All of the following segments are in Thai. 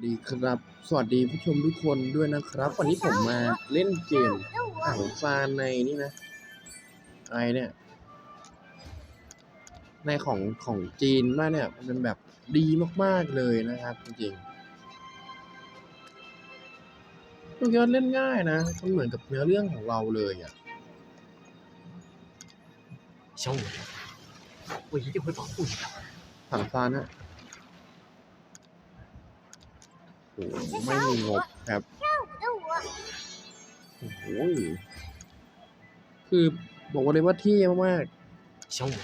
ดีครับ สวัสดีผู้ชมทุกคนด้วยนะครับ วันนี้ผมมาเล่นเกมถังซานในนี่นะไอเนี่ย ในของของจีนมากเนี่ย มันเป็นแบบดีมากๆเลยนะครับ จริงๆมันก็เล่นง่ายนะ มันเหมือนกับเนื้อเรื่องของเราเลยอ่ะ 小五，我一定会保护你的。 ถังซ ไม่มีงบครับ 的我， โอ้โหคือบอกว่าเลยว่าเท่มาก 小五，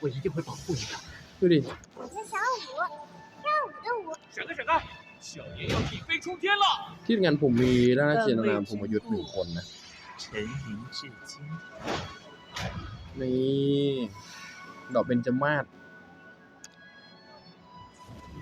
我一定会保护你的。 ๆดูดิ 我是小五，跳舞的舞，闪开闪开！小爷要起飞冲天了！ ที่งานผมมีด้านเชียนนามผมประยุทธ์หนึ่งคนนะ 沉鱼至今， นี่ดอกเบญจมาศ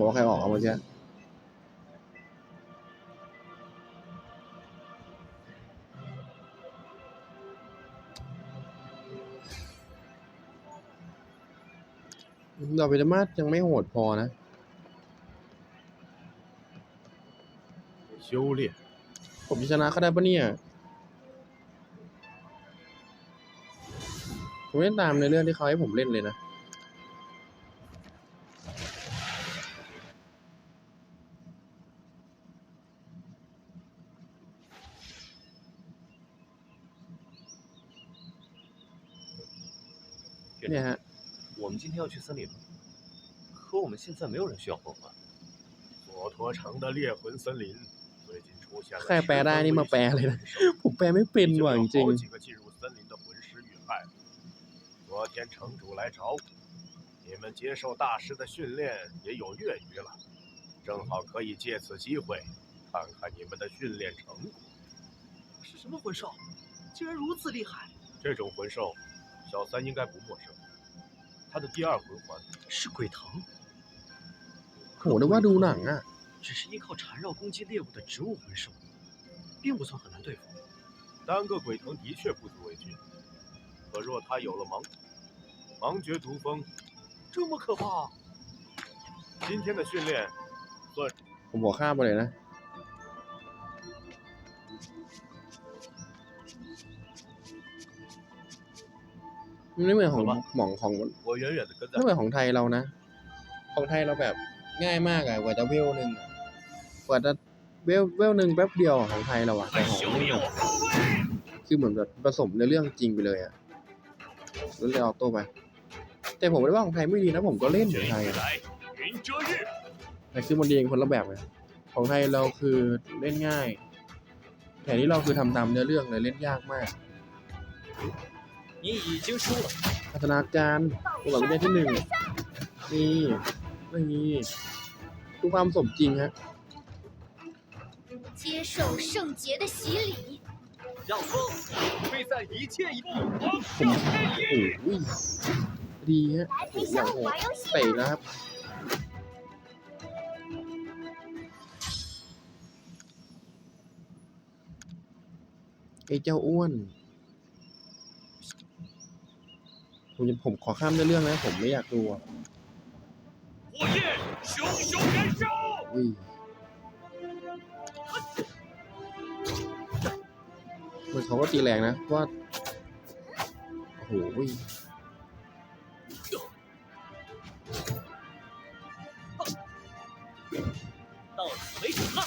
ผมเอาใครออกเอาเมื่อกี้ดอกเบญจมาศยังไม่โหดพอนะ修炼，ผมจะชนะเขาได้ปะเนี่ยผมไม่ได้ตามในเรื่องที่เขาให้ผมเล่นเลยนะ เนี่ยฮะ 我们今天要去森林吗？可我们现在没有人需要魂环。佛陀城的猎魂森林最近出现了 ใครแปลได้นี่มาแปลเลยนะ ผมแปลไม่เป็น 已经 ว่ะจ 有 ริง 好几个进入森林的魂师遇害了。昨天城主来找我，你们接受大师的训练也有月余了，正好可以借此机会看看你们的训练成果。是什么魂兽？竟然如此厉害！这种魂兽， 小三应该不陌生。他的第二魂环是鬼藤， ๆโหนึกว่าดูหนังอ่ะ 只是依靠缠绕攻击猎物的植物魂兽，并不算很难对付。单个鬼藤的确不足为惧，可若他有了盲盲觉毒蜂，这么可怕？今天的训练 ผมบอกข้ ไม่เหมือนของหมองของไม่เหมือนของไทยเรานะ ของไทยเราแบบง่ายมากอะกว่าจะเวลหนึ่งกว่าจะเวลเวลหนึ่งแป๊บเดียวของไทยเราอะแต่ของนี่แบบคือเหมือนแบบผสมในเรื่องจริงไปเลยอะแล้วเลยออโต้ไป แต่ผมไม่ได้ว่าของไทยไม่ดีนะผมก็เล่นของไทยอะแต่คือมันดีเองคนละแบบไงของไทยเราคือเล่นง่าย แต่นี่เราคือทำตามเนื้อเรื่องเลยเล่นยากมาก 你已经输了。 พัฒนาการตัวแบบเป็นที่หนึ่งนี่นี่ดูความสมจริงฮะ 接受圣洁的洗礼，让风吹散一切一步。 ผมโอ้ยดีฮะ 来陪 อย่าง 小 โห 五 ด 玩游戏 เตะ 吧。 นะครับ ไอ้เจ้าอ้วน ผมผมขอข้ามเรื่องนะผมไม่อยากดูวเหมืนเขาก็ตีแรงนะว่าโอ้โห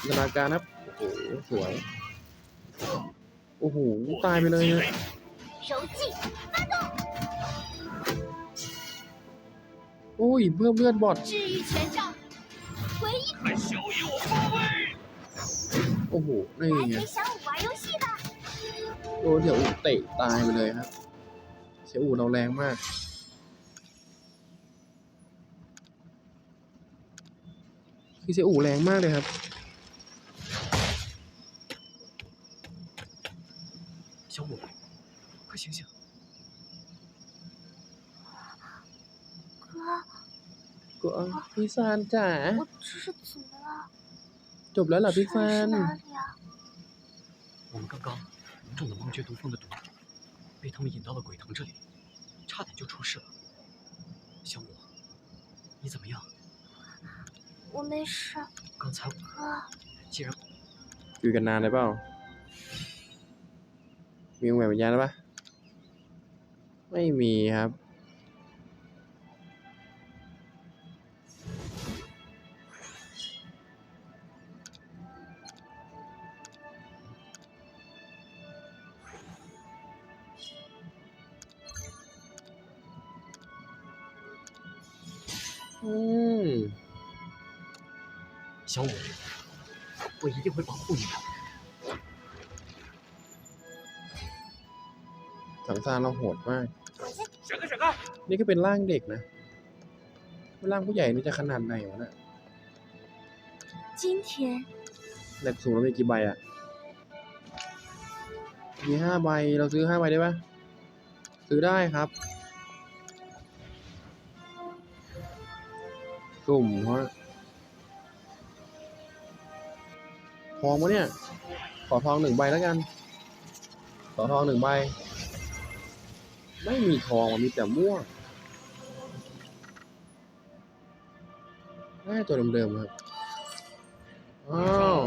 นนาการครับ โอ้โห สวย โอ้โห ตายไปเลยเนี่ย อุ้ย เพิ่มเลือดบอด 治愈权杖，回忆，看小爷我发威！ โอ้โห นี่ 来 ไง 陪小五玩游戏吧。 โดนเดี๋ยวเตะตายไปเลยครับ สียอู่เราแรงมาก คือเสียอู่แรงมากเลยครับ 小五，快醒醒！ 哥， ก็พี่ซานจ๋า 我这是怎么了？ จบแล้วเหรอพี่ 这 ซาน 是哪里啊？我们刚刚中了梦觉毒蜂的毒，被他们引到了鬼藤这里，差点就出事了。小五，你怎么样？我没事，刚才哥。既然 อยู่กันนานเลยเปล่า มีวงแหวนวิญญาณแล้วปะไม่มีครับ อืม 小五，我一定会保护你的。 สังสารเราโหดมาก 选个选个！ นี่ก็เป็นร่างเด็กนะ ร่างผู้ใหญ่นี่จะขนาดไหนวะน่ะ 今天 แหลกสูงแล้วมีกี่ใบอ่ะ มีห้าใบ เราซื้อห้าใบได้ปะซื้อได้ครับ สุ่มฮะทองปะเนี่ย ขอทองหนึ่งใบแล้วกัน ขอทองหนึ่งใบ ไม่มีทองมันมีแต่มั่วแม่ตัวเดิมๆครับ อ้าว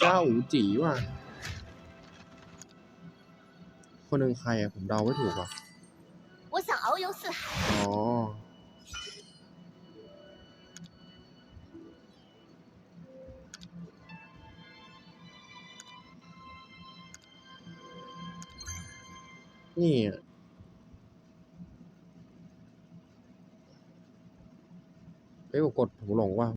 เจ้าอูจีว่ะ คนหนึ่งใครอะ ผมเดาไม่ถูกอะอ๋อ อนี่อะเอ้ยกดผมหลงว่า